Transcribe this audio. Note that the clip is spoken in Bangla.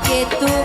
আমাকে তুমি